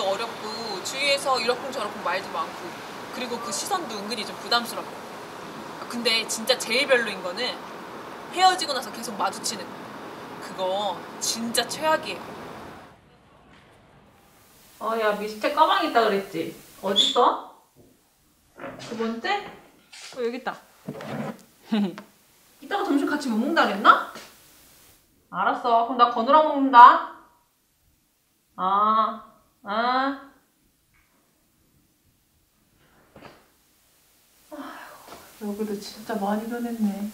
갖기도 어렵고 주위에서 이러쿵저러쿵 말도 많고 그리고 그 시선도 은근히 좀 부담스럽고 아, 근데 진짜 제일 별로인 거는 헤어지고 나서 계속 마주치는 거. 그거 진짜 최악이에요. 어, 야, 미스테 가방 있다 그랬지? 어딨어? 두 번째? 어, 여기 있다. 이따가 점심 같이 못 먹는다 그랬나? 알았어. 그럼 나 건우랑 먹는다. 아, 아. 여기도 진짜 많이 변했네.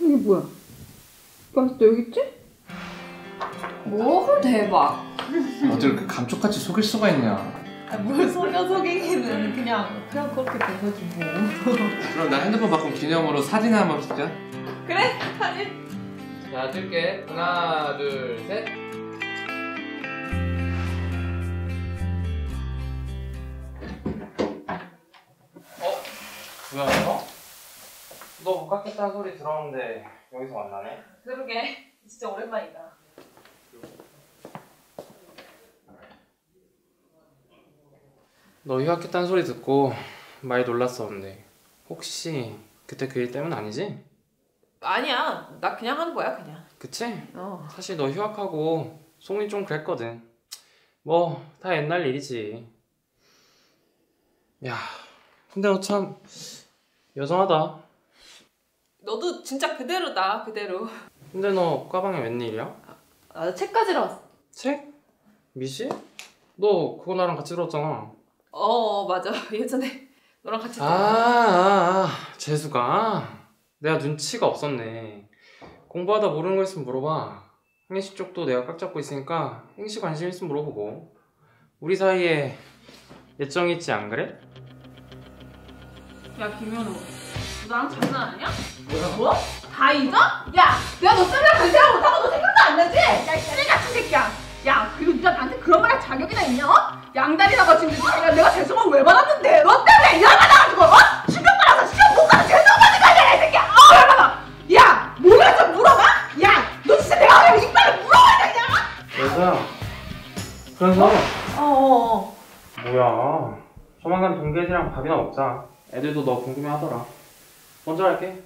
이게 뭐야? 아직도 여기 있지? 뭐 대박. 어딜 그 감쪽같이 속일 수가 있냐 아, 뭘 속여 속이기는 그냥 그냥 그렇게 된 거지 뭐. 그럼 나 핸드폰 바꾼 기념으로 사진 한번 찍자 그래 사진. 자 찍게 하나 둘 셋 어? 뭐야 너? 너 깎겠다는 소리 들었는데 여기서 만나네? 그러게 진짜 오랜만이다. 너 휴학했다는 소리 듣고 많이 놀랐었는데 혹시 그때 그 일 때문 아니지? 아니야 나 그냥 하는 거야 그냥. 그치? 어. 사실 너 휴학하고 속이 좀 그랬거든. 뭐 다 옛날 일이지. 야, 근데 너 참 여전하다. 너도 진짜 그대로다 그대로. 근데 너 가방에 웬일이야? 아 책까지로 왔어. 책? 미시? 너 그거 나랑 같이 들었잖아. 어 맞아 예전에 너랑 같이. 아, 아, 아, 재수가 내가 눈치가 없었네. 공부하다 모르는 거 있으면 물어봐. 행시 쪽도 내가 깍 잡고 있으니까 행시 관심 있으면 물어보고. 우리 사이에 예정 있지 안 그래? 야 김현우 너 나랑 장난 아니야? 뭐야? 뭐? 다 잊어? 야 내가 너 때문에 간생활 못하고 너 생각도 안 나지? 야이 같은 새끼야 야 그리고 네가 나한테 그런 말 할 자격이나 있냐? 어? 양다리다가 지금 야 내가 죄송을 왜 받았는데 너 때문에 나가지고 어? 신경 받아서 시험 못 가서 죄송받는 거 아니야 이 새끼야 어 열받아 야 뭐가 좀 물어봐? 야너 진짜 내가 왜 이빨을 물어봐야 되냐? 여보세요. 그래서 어어어 뭐야? 조만간 동계지랑 밥이나 먹자. 애들도 너 궁금해하더라. 먼저 할게.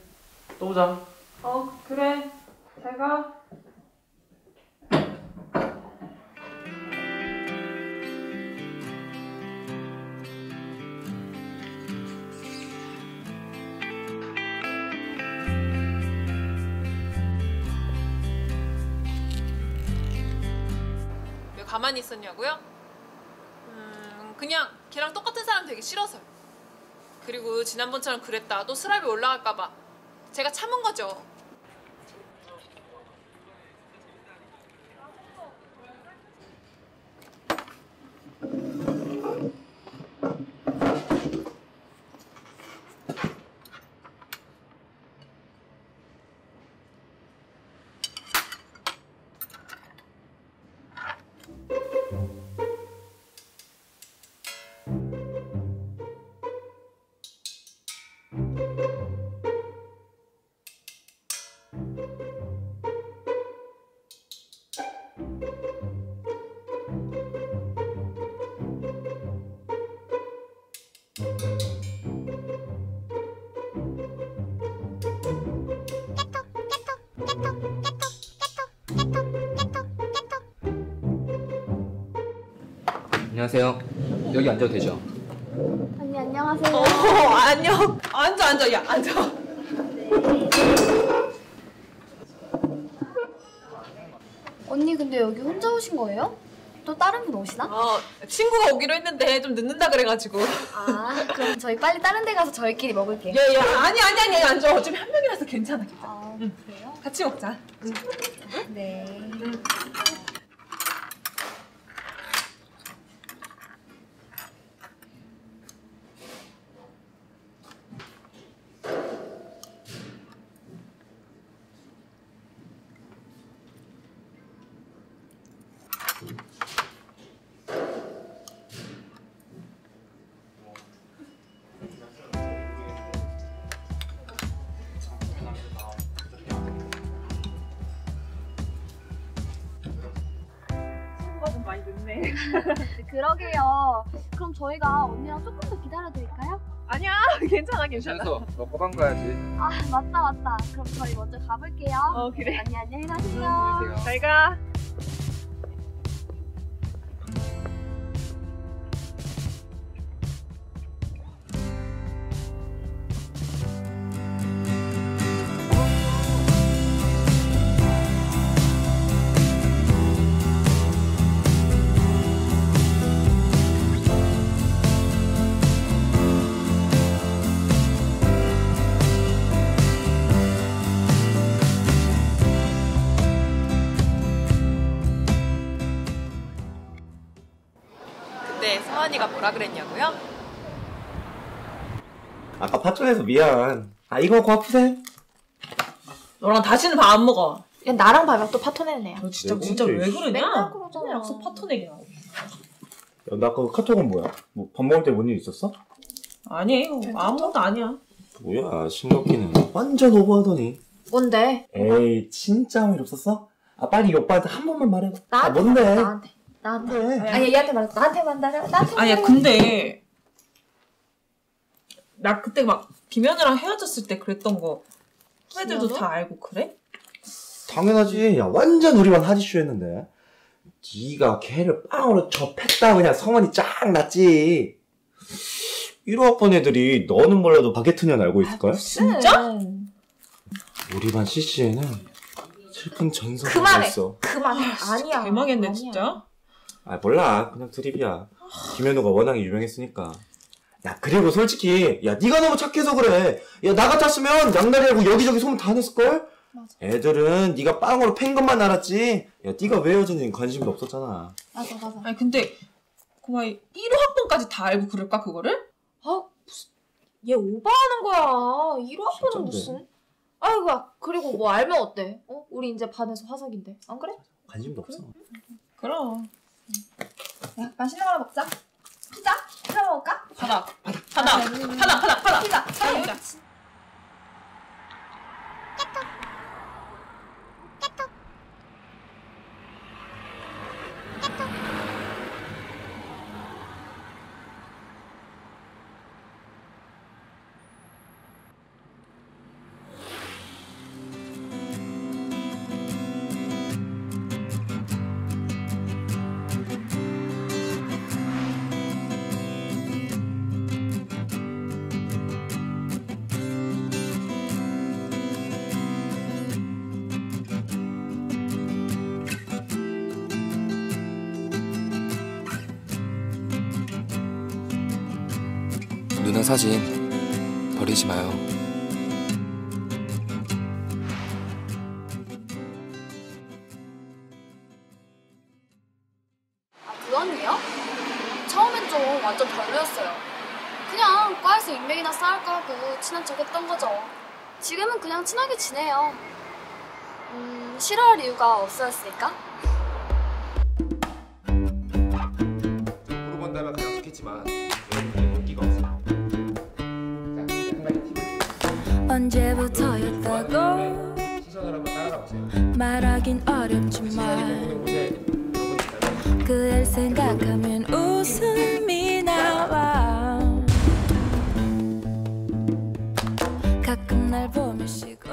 또 보자. 어 그래 잘가 가만히 있었냐고요? 음 그냥 걔랑 똑같은 사람 되기 싫어서요 그리고 지난번처럼 그랬다 또 스랍이 올라갈까봐 제가 참은 거죠. 안녕하세요. 여기 앉아도 되죠? 언니 안녕하세요. 어, 안녕. 앉아, 앉아, 야, 앉아. 언니 근데 여기 혼자 오신 거예요? 또 다른 분 오시나? 어, 친구가 오기로 했는데 좀 늦는다 그래가지고. 아, 그럼 저희 빨리 다른 데 가서 저희끼리 먹을게요. 야, 야, 아니, 아니, 아니, 앉아. 어차피 한 명이라서 괜찮아. 괜찮아. 아, 그래요? 같이 먹자. 네. 친 그러게요. 그럼 저희가 언니랑 조금 더 기다려 드릴까요? 아니야, 괜찮아, 괜찮아. 최소 먹고 간 거야지. 아, 맞다, 맞다. 그럼 저희 먼저 가볼게요. 어, 그래. 언니 안녕히 가세요. 안녕히 계세요. 잘 가. 근데 서한이가 뭐라 그랬냐고요? 아까 파촌에서 미안. 아 이거 고 아프세? 너랑 다시는 밥 안 먹어. 야, 나랑 밥이랑 또 파토내네요. 너 진짜 왜 진짜? 왜 그러냐? 맨날 그러잖아. 맨날 여기서 파토 내기 나고. 야, 나 아까 카톡은 뭐야? 뭐 밥 먹을 때 뭔 일 있었어? 아니, 아무것도 아니야. 뭐야 신덕기는 완전 오버하더니. 뭔데? 에이 진짜 일 없었어? 아 빨리 이 오빠한테 한 번만 말해봐. 아 나한테 뭔데? 말해, 나한테. 나한테. 뭔데? 아니, 얘한테 말해. 나한테 만나래. 나한테 아니야. 근데 나 그때 막 김현우랑 헤어졌을 때 그랬던 거 후배들도 김현우? 다 알고 그래? 당연하지. 야 완전 우리만 하디슈 했는데. 네가 걔를 빵으로 접했다 그냥 성원이 쫙 났지. 1호 학번 애들이 너는 몰라도 바게트년 알고 있을걸? 진짜? 음. 우리 반 CC에는 슬픈 전설이 그만해. 있어. 그만해. 아니야. 대망했네 아니야. 진짜. 아 몰라 그냥 드립이야 김현우가 워낙에 유명했으니까 야 그리고 솔직히 야 네가 너무 착해서 그래 야 나 같았으면 양다리하고 여기저기 소문 다 냈을걸? 맞아. 애들은 네가 빵으로 팬 것만 알았지 야 네가 왜 헤어졌는지 관심도 없었잖아 맞아, 맞아. 아니 근데 그만 1호 학번까지 다 알고 그럴까 그거를? 아, 무슨. 얘 오바하는 거야. 1호 학번은. 무슨. 아이고, 야. 그리고 뭐 알면 어때? 어? 우리 이제 반에서 화석인데. 안 그래? 관심도 없어 그럼. 야, 맛있는 거 하나 먹자. 피자? 피자 먹을까? 받아. 받아. 받아. 받아. 받아. 누나 사진 버리지 마요. 아, 그 언니요? 처음엔 좀 완전 별로였어요. 그냥 과에서 인맥이나 쌓을까 하고 친한 척 했던 거죠. 지금은 그냥 친하게 지내요. 음, 싫어할 이유가 없어졌으니까? 언제부터였다고. 말하긴 어렵지만 그댈 생각하면 웃음이 나와 가끔 날 보며 시곤